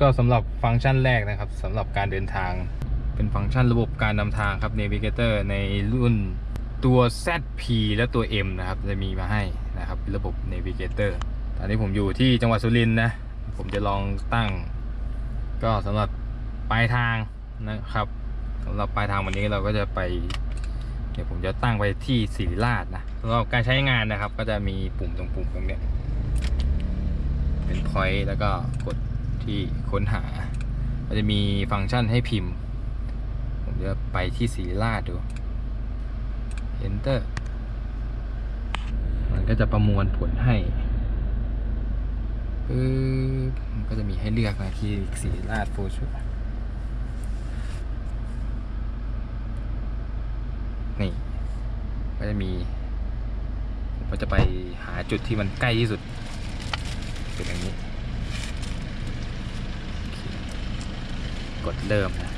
ก็สำหรับฟังก์ชันแรกนะครับสำหรับการเดินทาง เป็นฟังก์ชันระบบการนำทางครับ Navigator ในรุ่นตัว ZP และตัว M นะครับ จะมีมาให้นะครับเป็นระบบ Navigator ตอนนี้ผมอยู่ที่จังหวัดสุรินทร์นะ ผมจะลองตั้ง ก็สำหรับปลายทางนะครับสำหรับปลายทางวันนี้เราก็จะไป เดี๋ยวผมจะตั้งไปที่ศิริราชนะสำหรับการใช้งานนะครับ ก็จะมีปุ่มตรงปุ่มตรงเนี้ยเป็น point แล้วก็กด ที่ค้นหาก็จะมีฟังก์ชันให้พิมพ์ ผมจะไปที่สีราชดู enter มันก็จะประมวลผลให้ปึ๊บมันก็จะมีให้เลือกนะที่สีราชโฟชูนี่ ก็จะมีผมก็จะไปหาจุดที่มันใกล้ที่สุดเป็นอย่างนี้ ก ดเริ่มนะ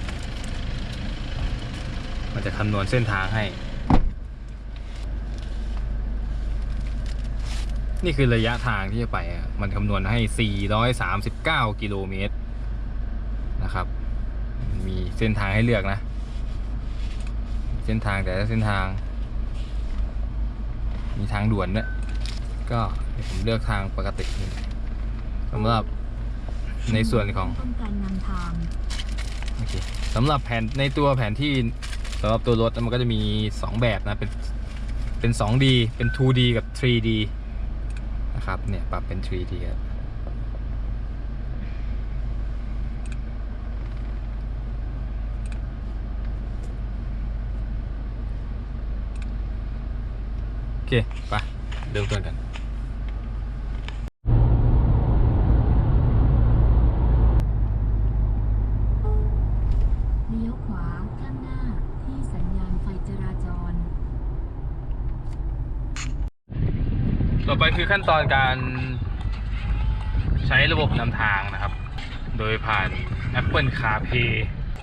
มันจะคำนวณเส้นทางให้ นี่คือระยะทางที่จะไปอะมันคำนวณให้ 439 กิโลเมตรนะครับ มีเส้นทางให้เลือกนะ เส้นทางแต่ละเส้นทาง มีทางด่วนด้วย ก็เดี๋ยวผมเลือกทางปกติสำหรับในส่วนของ เคสำหรับแผนในตัวแผนที่สำหรับตัวรถมันก็จะมี 2 แบบนะ เป็นเป็น 2D เป็น 2D กับ 3D นะครับ เนี่ยปรับเป็น 3D ครับโอเค ไป เริ่มต้นกัน เลี้ยวขวาข้างหน้าที่สัญญาณไฟจราจร ต่อไปคือขั้นตอนการใช้ระบบนำทางนะครับ โดยผ่าน Apple CarPlay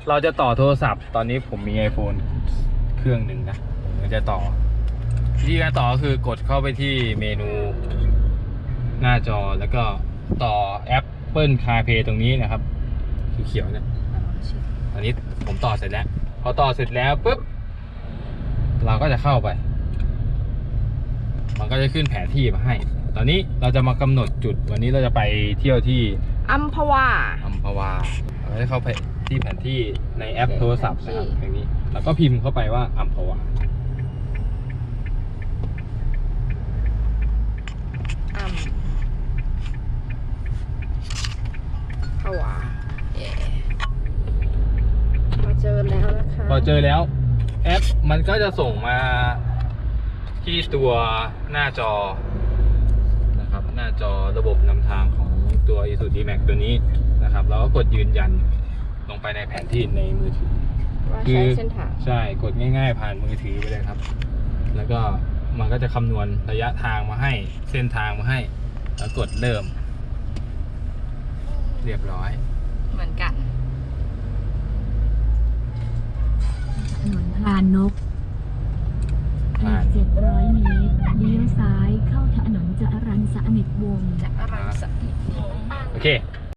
เราจะต่อโทรศัพท์ ตอนนี้ผมมี iPhone เครื่องหนึ่งนะผมจะต่อวิธีการต่อก็คือกดเข้าไปที่เมนูหน้าจอแล้วก็ต่อ Apple CarPlay ตรงนี้นะครับเขียวๆเนี่ยตอนนี้ผมต่อเสร็จแล้ว พอต่อเสร็จแล้วปุ๊บเราก็จะเข้าไป มันก็จะขึ้นแผนที่มาให้ ตอนนี้เราจะมากำหนดจุด วันนี้เราจะไปเที่ยวที่อัมพวาอัมพวาเราก็จะเข้าไปที่แผนที่ในแอปโทรศัพท์นะครับอย่างนี้ แล้วก็พิมพ์เข้าไปว่าอัมพวาอัมพวาเย่มาเจอแล้วนะคะ พอเจอแล้วแอปมันก็จะส่งมา ที่ตัวหน้าจอนะครับหน้าจอระบบนำทางของตัว Isuzu D-Max ตัวนี้นะครับเราก็กดยืนยันลงไปในแผนที่ในมือถือว่าคืใช้อเส้นทางใช่กดง่าย ๆ ผ่านมือถือไปเลยครับ แล้วก็มันก็จะคำนวณระยะทางมาให้เส้นทางมาให้ แล้วกดเริ่ม เรียบร้อย เหมือนกันถนนพลานนก พลาน อีก700เมตรเลี้ยวซ้ายเข้าถนนจรัญสนิทวงศ์ จะอรัญสนิทวงศ์โอเค